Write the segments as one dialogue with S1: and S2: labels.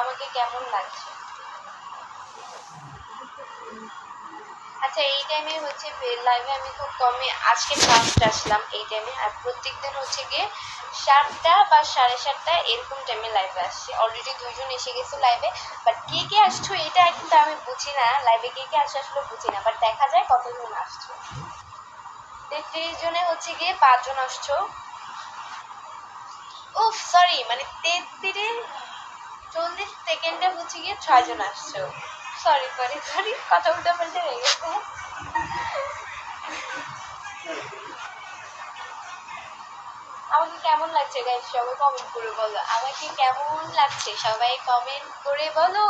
S1: আমাকে কেমন লাগছে? আচ্ছা এই টাইমে হচ্ছে লাইভে আমি খুব কমই, আজকে আসলাম এই টাইমে আর প্রত্যেকদিন হচ্ছে গিয়ে সাতটা বা সাড়ে সাতটা এরকম টাইমে লাইভে আসছি। অলরেডি দুইজন এসে গেছে লাইভে বাট কে কে আসছো এটা কিন্তু আমি বুঝি না। লাইভে কে কে আসে আসলে বুঝি না। বাট দেখা যায় কতজন আসছো। তেত্রিশ জনে হচ্ছে গিয়ে পাঁচজন আসছো। উফ সরি মানে তেত্রিশ চল্লিশ সেকেন্ডে হচ্ছে গিয়ে ছয়জন আসছো সরি সরি সরি কথা উল্টো পাল্টে হয়ে গেছে আমাকে কেমন লাগছে গাইস সবাই কমেন্ট করে বলো আমাকে কেমন লাগছে সবাই কমেন্ট করে বলো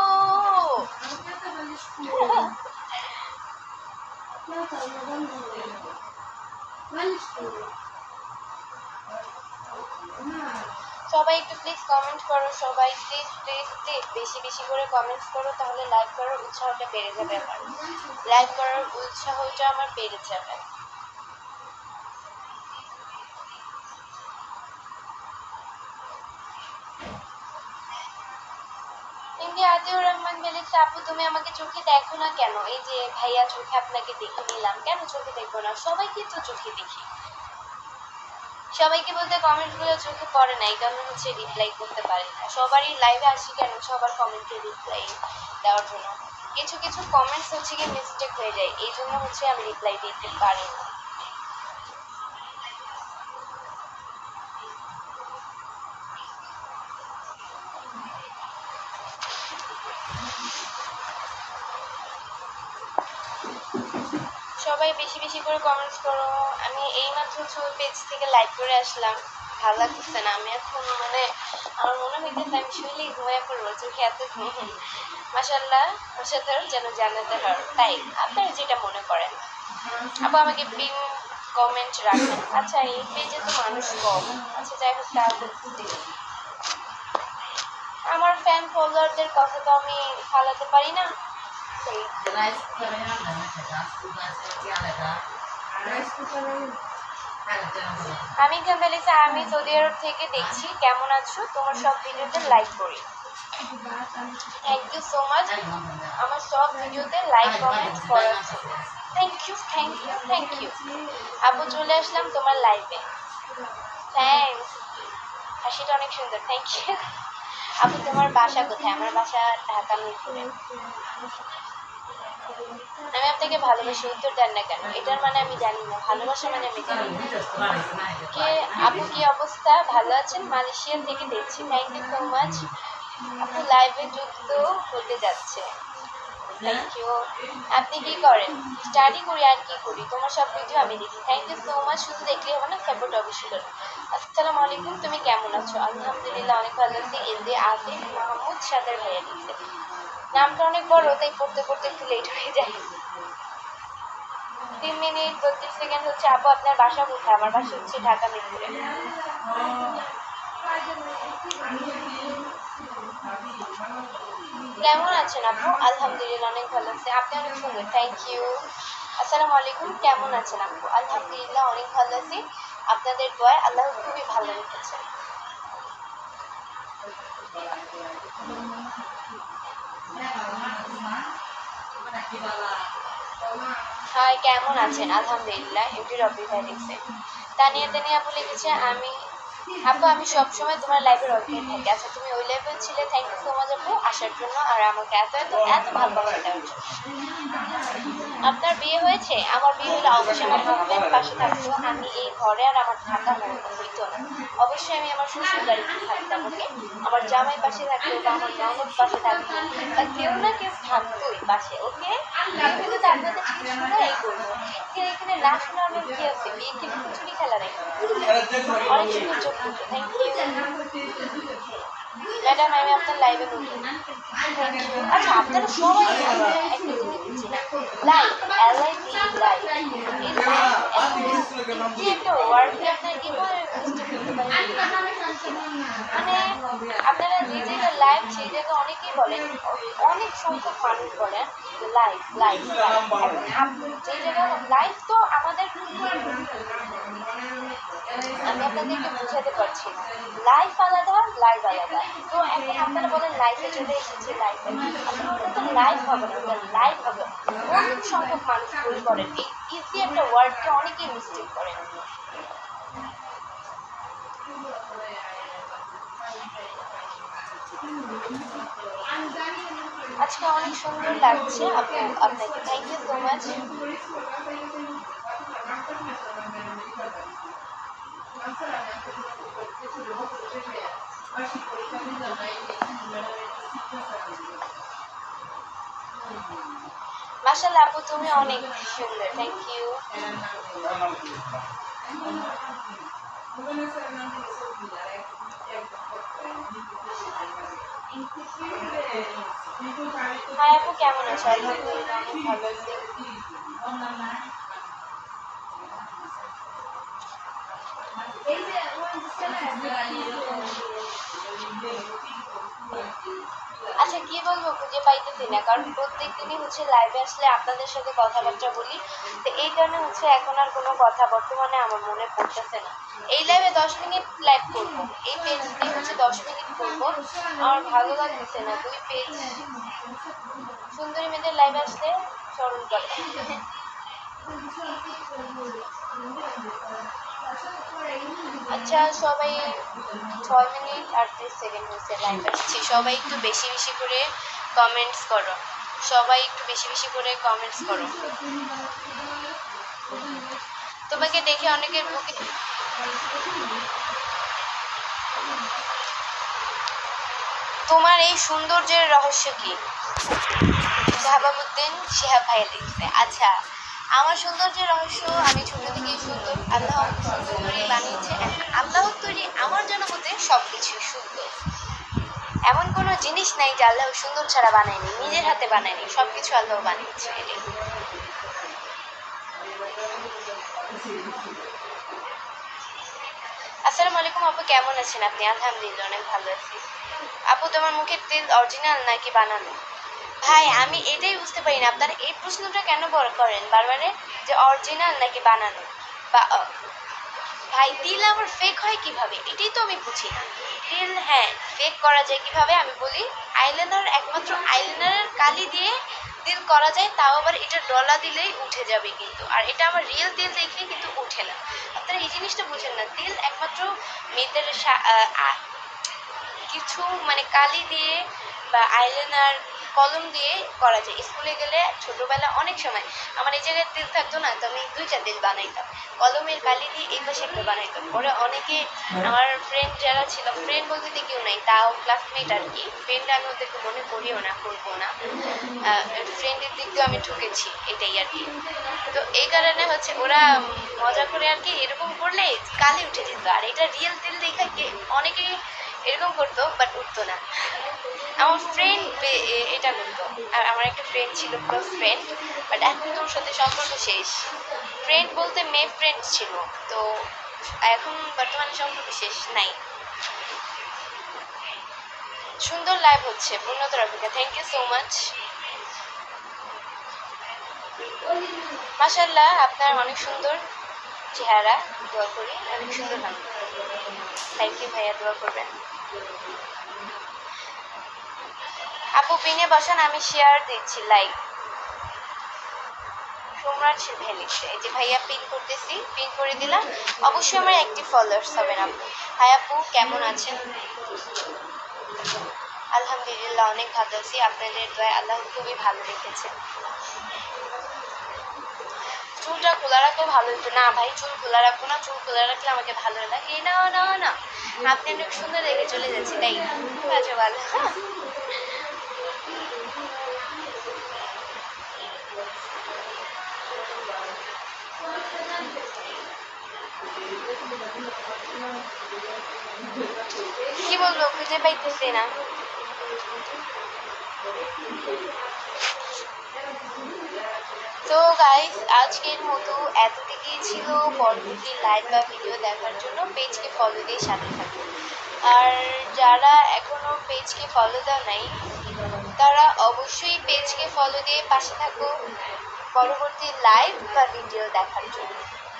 S1: সবাই একটু প্লিজ কমেন্ট করো, সবাই প্লিজ প্লিজ প্লিজ বেশি বেশি করে কমেন্টস করো, তাহলে লাইক করার উৎসাহটা বেড়ে যাবে আমার। লাইক করার উৎসাহটা আমার বেড়ে যাবে। এমনি রহমান বলেছে আপু, তুমি আমাকে চোখে দেখো না কেন? এই যে ভাইয়া চোখে আপনাকে দেখে নিলাম। কেন চোখে দেখব না? সবাইকে তো চোখে দেখি। সবাইকে বলতে কমেন্টগুলো চোখে পড়ে নাই কারণে হচ্ছে রিপ্লাই করতে পারি না। সবারই লাইভে আসি কেন? সবার কমেন্টে রিপ্লাই দেওয়ার জন্য। কিছু কিছু কমেন্টস হচ্ছে গিয়ে মিস্টেক হয়ে যায়, এই জন্য হচ্ছে আমি রিপ্লাই দিতে পারি না। সবাই বেশি বেশি করে কমেন্টস করো। আমি এইমাত্র ছবি পেজ থেকে লাইক করে আসলাম। ভালো লাগতেছে না। আমি এখন মানে আমার মনে হইতেছে আমি শুনলেই ঘুমায় পড়ব। চোখে এত ঘুম। মাসাল্লাহ মাসাল্লাহ যেন জানাতে পারো তাই, আপনারা যেটা মনে করেন। আপু, আমাকে পিন কমেন্ট রাখেন। আচ্ছা এই পেজে তো মানুষ কম। আচ্ছা যাই হোক তা আমার ফ্যান ফলোয়ারদের কথা তো আমি ফালাতে পারি না। সেই আমি ক্যাম্বেলিসা আমি সৌদি আরব থেকে দেখছি কেমন আছো, তোমার সব ভিডিওতে লাইক করি। থ্যাংক ইউ সো মাচ আমার সব ভিডিওতে লাইক কমেন্ট করার thank you thank you thank you আপু চলে আসলাম তোমার লাইভে থ্যাংকস হাসিটা অনেক সুন্দর থ্যাংক ইউ আপু তোমার বাসা কোথায়? আমার বাসা ঢাকা মিরপুরে। আমি আপনাকে ভালোবাসি, উত্তর দেন না কেন? এটার মানে আমি জানি না। ভালোবাসা মানে আমি জানি কে, আপু কি অবস্থা? ভালো আছেন? মালয়েশিয়া থেকে দেখছি থ্যাংক ইউ সো মাচ আপু লাইভে যুক্ত হতে যাচ্ছে। থ্যাংক ইউ আপনি কি করেন? স্টাডি করি আর কি করি? তোমার সব ভিডিও আমি দেখি। থ্যাংক ইউ সো মাচ শুধু দেখলেই হবে না সাপোর্ট অবশ্যই করো। আসসালামু আলাইকুম, তুমি কেমন আছো? আলহামদুলিল্লাহ, অনেক ভালো আছি। এলদে আসিফ মাহমুদ সাদের ভাইয়া দিচ্ছে নামটা অনেক বড়, তাই পড়তে পড়তে একটু লেট হয়ে যায়। তিন মিনিট বত্রিশ সেকেন্ড হচ্ছে, আপু, আপনার বাসা কোথায়? আমার বাসা হচ্ছে ঢাকা মিরপুরে কেমন আছেন আপু? আলহামদুলিল্লাহ, অনেক ভালো আছে। আপনি অনেক সুন্দর থ্যাংক ইউ আসসালামু আলাইকুম, কেমন আছেন আপু? আলহামদুলিল্লাহ, অনেক ভালো আছি। আপনাদের দোয়ায় আল্লাহ খুবই ভালো রেখেছেন। হাই, কেমন আছেন? আলহামদুলিল্লাহ, ইউটি রবি ভাই লিখছে তানিয়া তানিয়া আপু লিখেছে আমি আপু, আমি সবসময় তোমার লাইভের অপেক্ষায় থাকি। আচ্ছা তুমি ওই লাইভে ছিলে থ্যাংক ইউ সো মাচ আপু, আসার জন্য। আর আমাকে এত এত এত ভালোবাসা দেওয়ার আপনার বিয়ে হয়েছে? আমার বিয়ে হলে অবশ্যই আমার হাজব্যান্ড পাশে থাকতো আমি এই ঘরে আর আমার থাকা হইতো না অবশ্যই আমি আমার শ্বশুর বাড়িতে থাকতাম ওকে? আমার জামাই পাশে থাকতো বা আমার ননদ পাশে থাকতো বা কেউ না কেউ থাকতোই পাশে, ওকে? আমি কিন্তু আপনাদের শোনাই করব এখানে না শোনানোর কি আছে? বিয়ে কি খিচুড়ি খেলা নাকি অনেক সুন্দর চোখ থ্যাংক ইউ ম্যাডাম আমি আপনার লাইভে নতুন আচ্ছা আপনারা সবাই একটা জিনিস live L I V live যে একটা ওয়ার্ড আপনারা কি বুঝতে মানে আপনারা যে জায়গায় লাইভ সেই জায়গায় অনেকেই বলেন অনেক সংখ্যক মানুষ বলেন লাইভ লাইভ এখন যে জায়গায় লাইভ তো আমাদের আমি আপনাদেরকে বোঝাতে পারছি। লাইফ আলাদা লাইভ আলাদা। তো এখন আপনারা বলেন লাইফে চলে এসেছে লাইফে আসলে ওটা তো লাইভ হবে না লাইভ হবে। অনেক সংখ্যক মানুষ ভুল করেন। এই ইজি একটা ওয়ার্ডকে অনেকেই মিস্টেক করেন। আজকে অনেক সুন্দর লাগছে। আপু আপনাকে থ্যাংক ইউ সো মাচ মাশাল্লাহ আপু, তুমি অনেক সুন্দর থ্যাংক ইউ হাই আপু, কেমন আছো? আলহামদুলিল্লাহ, অনেক ভালো আছি আচ্ছা কি বলব খুঁজে পাইতেছি না। কারণ প্রত্যেক দিনই হচ্ছে লাইভে আসলে আপনাদের সাথে কথাবার্তা বলি। তো এই কারণে হচ্ছে এখন আর কোনো কথা বর্তমানে আমার মনে পড়তেছে না। এই লাইভে দশ মিনিট লাইভ করব। এই পেজ দিয়ে হচ্ছে দশ মিনিট করব। আমার ভালো লাগতেছে না। দুই পেজ সুন্দরী মেয়েদের লাইভে আসলে স্মরণ করে আচ্ছা সবাই ছয় মিনিট আটত্রিশ সেকেন্ড হয়েছে লাইভ আসছি সবাই একটু বেশি বেশি করে কমেন্টস করো। সবাই একটু বেশি বেশি করে কমেন্টস করো। তোমাকে দেখে অনেকের বুকে তোমার এই সৌন্দর্যের রহস্য কি? শাহাবাবুদ্দিন শিহাব ভাইয়া লিখছে। আচ্ছা আমার সৌন্দর্যের রহস্য আমি ছোট থেকেই সুন্দর। আল্লাহ সুন্দর বানিয়েছে আল্লাহ তৈরি আমার জন্য মতে সব কিছুই সুন্দর। এমন কোনো জিনিস নাই যে আল্লাহ সুন্দর ছাড়া বানায়নি, নিজের হাতে বানায়নি সব কিছু আল্লাহ বানিয়েছে। এটাই আসসালামু আলাইকুম আপু, কেমন আছেন আপনি? আলহামদুলিল্লাহ, অনেক ভালো আছি। আপু, তোমার মুখের তেল অরিজিনাল নাকি বানানো? ভাই, আমি এটাই বুঝতে পারি না। আপনারা এই প্রশ্নটা কেন করেন বারবারে? যে অরিজিনাল নাকি বানানো? বা ভাই তিল আমার ফেক হয় কীভাবে? এটাই তো আমি বুঝি না। তিল হ্যাঁ ফেক করা যায় কীভাবে? আমি বলি আইলাইনার একমাত্র আইলাইনারের কালি দিয়ে তিল করা যায়, তাও আবার এটা ডলা দিলেই উঠে যাবে কিন্তু। আর এটা আমার রিয়েল তিল দেখলে কিন্তু উঠে না। আপনারা এই জিনিসটা বুঝেন না। তিল একমাত্র মেয়েদের কিছু মানে কালি দিয়ে বা আইলাইনার কলম দিয়ে করা যায়। স্কুলে গেলে ছোটবেলা অনেক সময় আমার এই জায়গায় তেল থাকতো না, তো আমি দুইটা তেল বানাইতাম। কলমের কালি দিয়ে এই পাশে একটা বানাইতাম। পরে অনেকে আমার ফ্রেন্ড যারা ছিল ফ্রেন্ড বলতে তো কেউ নাই, তাও ক্লাসমেট আর কি। ফ্রেন্ড আমি ওদেরকে মনে করিও না, করব না। ফ্রেন্ডের দিক দিয়েও আমি ঠুকেছি, এটাই আর কি। তো এই কারণে হচ্ছে ওরা মজা করে আর কি এরকম করলে কালি উঠে যেত। আর এটা রিয়েল তেল দেখা অনেকে এরকম করতো বাট উঠতো না। আমার ফ্রেন্ড এটা করতো। আর আমার একটা ফ্রেন্ড ছিল ক্লোজ ফ্রেন্ড বাট এখন তোর সাথে সম্পর্ক শেষ। ফ্রেন্ড বলতে মেয়ে ফ্রেন্ড ছিল, তো এখন বর্তমানে সম্পর্ক শেষ নাই। সুন্দর লাইভ হচ্ছে পূর্ণত রবিকা থ্যাংক ইউ সো মাচ মাশাল্লাহ আপনার অনেক সুন্দর চেহারা, দোয়া করি। অনেক সুন্দর নাম থ্যাংক ইউ ভাইয়া, দোয়া করবেন। আপু, পিনে বসান, আমি শেয়ার দিচ্ছি লাইক সম্রাট লিখছে, এই যে ভাইয়া পিন করতেছি পিন করে দিলাম। অবশ্যই আমার একটি ফলোয়ার্স হবেন আপু। হাই আপু, কেমন আছেন? আলহামদুলিল্লাহ, অনেক ভালো আছি। আপনাদের দয়া আল্লাহ খুবই ভালো রেখেছে। চুলটা খোলা রাখলেও ভালো হতো। না ভাই, চুল খোলা রাখব না, চুল খোলা রাখলে আমাকে ভালো লাগে। না না না আপনি অনেক সুন্দর রেখে চলে যাচ্ছে। তাই আছে ভালো হ্যাঁ। কি বলব, খুঁজে পাইতেছি না। তো গাইস আজকের মতো এতটুকুই ছিল। পরবর্তী লাইভ বা ভিডিও দেখার জন্য পেজকে ফলো দিয়ে সাথে থাকুন। আর যারা এখনও পেজকে ফলো দেওয়া নাই, তারা অবশ্যই পেজকে ফলো দিয়ে পাশে থাকো পরবর্তী লাইভ বা ভিডিও দেখার জন্য।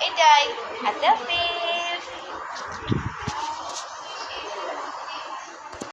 S1: এটাই, আল্লাহ